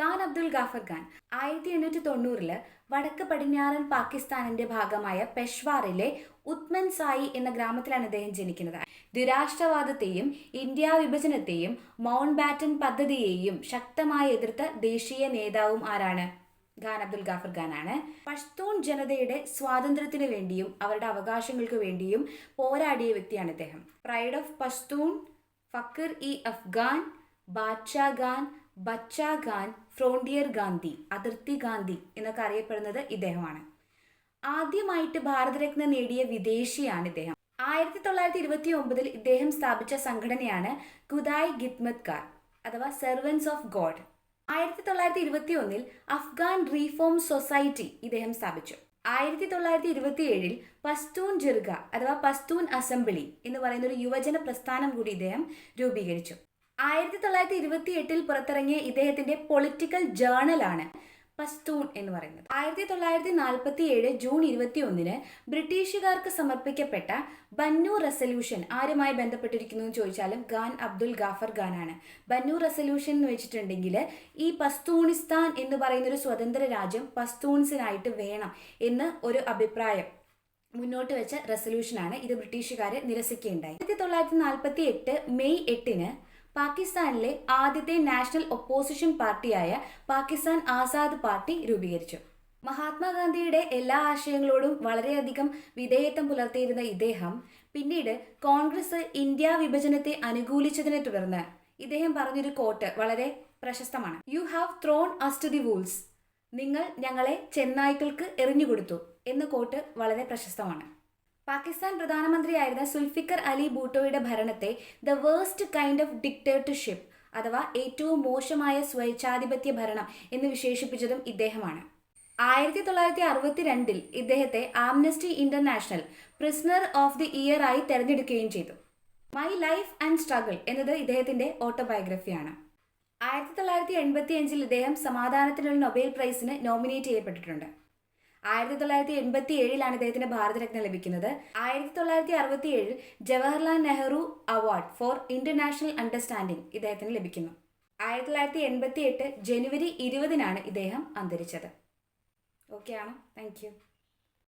ഖാൻ അബ്ദുൽ ഗാഫർ ഖാൻ ആയിരത്തി എണ്ണൂറ്റി തൊണ്ണൂറിൽ വടക്ക് പടിഞ്ഞാറൻ പാകിസ്ഥാനിന്റെ ഭാഗമായ പെഷ്വാറിലെ ഉത്മൻ സായി എന്ന ഗ്രാമത്തിലാണ് അദ്ദേഹം ജനിക്കുന്നത്. ദുരാഷ്ട്രവാദത്തെയും ഇന്ത്യ വിഭജനത്തെയും മൗണ്ട് ബാറ്റൻ പദ്ധതിയെയും ശക്തമായി എതിർത്ത ദേശീയ നേതാവും ആരാണ്? ഖാൻ അബ്ദുൽ ഗാഫർ ഖാൻ ആണ്. പഷ്തൂൺ ജനതയുടെ സ്വാതന്ത്ര്യത്തിന് വേണ്ടിയും അവരുടെ അവകാശങ്ങൾക്ക് വേണ്ടിയും പോരാടിയ വ്യക്തിയാണ് അദ്ദേഹം pride of Pashtun Fakhr e Afghan Badshah Khan Bacha Khan frontier Gandhi അതിർത്തി ഗാന്ധി എന്നൊക്കെ അറിയപ്പെടുന്നത് ഇദ്ദേഹമാണ്. ആദ്യമായിട്ട് ഭാരതരത്ന നേടിയ വിദേശിയാണ് ഇദ്ദേഹം. ആയിരത്തി തൊള്ളായിരത്തി ഇരുപത്തി ഒമ്പതിൽ ഇദ്ദേഹം സ്ഥാപിച്ച സംഘടനയാണ് ഖുദായ് ഗിത്മത് കാർ അഥവാ സെർവൻസ് ഓഫ് ഗോഡ് ആയിരത്തി തൊള്ളായിരത്തി ഇരുപത്തി ഒന്നിൽ അഫ്ഗാൻ റീഫോം സൊസൈറ്റി ഇദ്ദേഹം സ്ഥാപിച്ചു. ആയിരത്തി തൊള്ളായിരത്തി ഇരുപത്തി ഏഴിൽ പസ്തൂൺ ജിർഗ അഥവാ പസ്തൂൺ അസംബ്ലി എന്ന് പറയുന്ന ഒരു യുവജന പ്രസ്ഥാനം കൂടി ഇദ്ദേഹം രൂപീകരിച്ചു. ആയിരത്തി തൊള്ളായിരത്തി ഇരുപത്തി എട്ടിൽ പുറത്തിറങ്ങിയ ഇദ്ദേഹത്തിന്റെ പൊളിറ്റിക്കൽ ജേണലാണ് പസ്തൂൺ എന്ന് പറയുന്നത്. ആയിരത്തി തൊള്ളായിരത്തി നാൽപ്പത്തി ഏഴ് ജൂൺ ഇരുപത്തി ഒന്നിന് ബ്രിട്ടീഷുകാർക്ക് സമർപ്പിക്കപ്പെട്ട ബന്നു റെസല്യൂഷൻ ആരുമായി ബന്ധപ്പെട്ടിരിക്കുന്നു എന്ന് ചോദിച്ചാലും ഖാൻ അബ്ദുൽ ഗാഫർ ഖാനാണ്. ബന്നു റെസല്യൂഷൻ എന്ന് വെച്ചിട്ടുണ്ടെങ്കിൽ ഈ പസ്തൂണിസ്ഥാൻ എന്ന് പറയുന്ന ഒരു സ്വതന്ത്ര രാജ്യം പസ്തൂൺസിനായിട്ട് വേണം എന്ന് ഒരു അഭിപ്രായം മുന്നോട്ട് വെച്ച റെസൊല്യൂഷനാണ് ഇത് ബ്രിട്ടീഷുകാരെ നിരസിക്കുകയുണ്ടായി. ആയിരത്തി തൊള്ളായിരത്തി നാൽപ്പത്തി എട്ട് മെയ് എട്ടിന് പാകിസ്ഥാനിലെ ആദ്യത്തെ നാഷണൽ ഒപ്പോസിഷൻ പാർട്ടിയായ പാകിസ്ഥാൻ ആസാദ് പാർട്ടി രൂപീകരിച്ചു. മഹാത്മാഗാന്ധിയുടെ എല്ലാ ആശയങ്ങളോടും വളരെയധികം വിധേയത്വം പുലർത്തിയിരുന്ന ഇദ്ദേഹം പിന്നീട് കോൺഗ്രസ് ഇന്ത്യ വിഭജനത്തെ അനുകൂലിച്ചതിനെ തുടർന്ന് ഇദ്ദേഹം പറഞ്ഞൊരു കോട്ട് വളരെ പ്രശസ്തമാണ്. You have thrown us to the wolves നിങ്ങൾ ഞങ്ങളെ ചെന്നായ്ക്കൾക്ക് എറിഞ്ഞുകൊടുത്തു എന്ന കോട്ട് വളരെ പ്രശസ്തമാണ്. പാകിസ്ഥാൻ പ്രധാനമന്ത്രിയായിരുന്ന സുൽഫിക്കർ അലി ഭൂട്ടോയുടെ ഭരണത്തെ the worst kind of dictatorship അഥവാ ഏറ്റവും മോശമായ സ്വേച്ഛാധിപത്യ ഭരണം എന്ന് വിശേഷിപ്പിച്ചതും ഇദ്ദേഹമാണ്. ആയിരത്തി തൊള്ളായിരത്തി അറുപത്തി രണ്ടിൽ ഇദ്ദേഹത്തെ Amnesty International prisoner of the year ആയി തെരഞ്ഞെടുക്കുകയും ചെയ്തു. മൈ ലൈഫ് ആൻഡ് സ്ട്രഗിൾ എന്നത് ഇദ്ദേഹത്തിന്റെ ഓട്ടോബയോഗ്രഫിയാണ്. ആയിരത്തി തൊള്ളായിരത്തി എൺപത്തി അഞ്ചിൽ ഇദ്ദേഹം സമാധാനത്തിനുള്ള നൊബേൽ പ്രൈസിന് നോമിനേറ്റ് ചെയ്യപ്പെട്ടിട്ടുണ്ട്. ആയിരത്തി തൊള്ളായിരത്തി എൺപത്തി ഏഴിലാണ് ഇദ്ദേഹത്തിന് ഭാരതരത്ന ലഭിക്കുന്നത്. ആയിരത്തി തൊള്ളായിരത്തി അറുപത്തി ഏഴിൽ Jawaharlal Nehru award for international understanding ഇദ്ദേഹത്തിന് ലഭിക്കുന്നു. ആയിരത്തി തൊള്ളായിരത്തി എൺപത്തി എട്ട് ജനുവരി ഇരുപതിനാണ് ഇദ്ദേഹം അന്തരിച്ചത്. ഓക്കെ ആണോ താങ്ക് യു.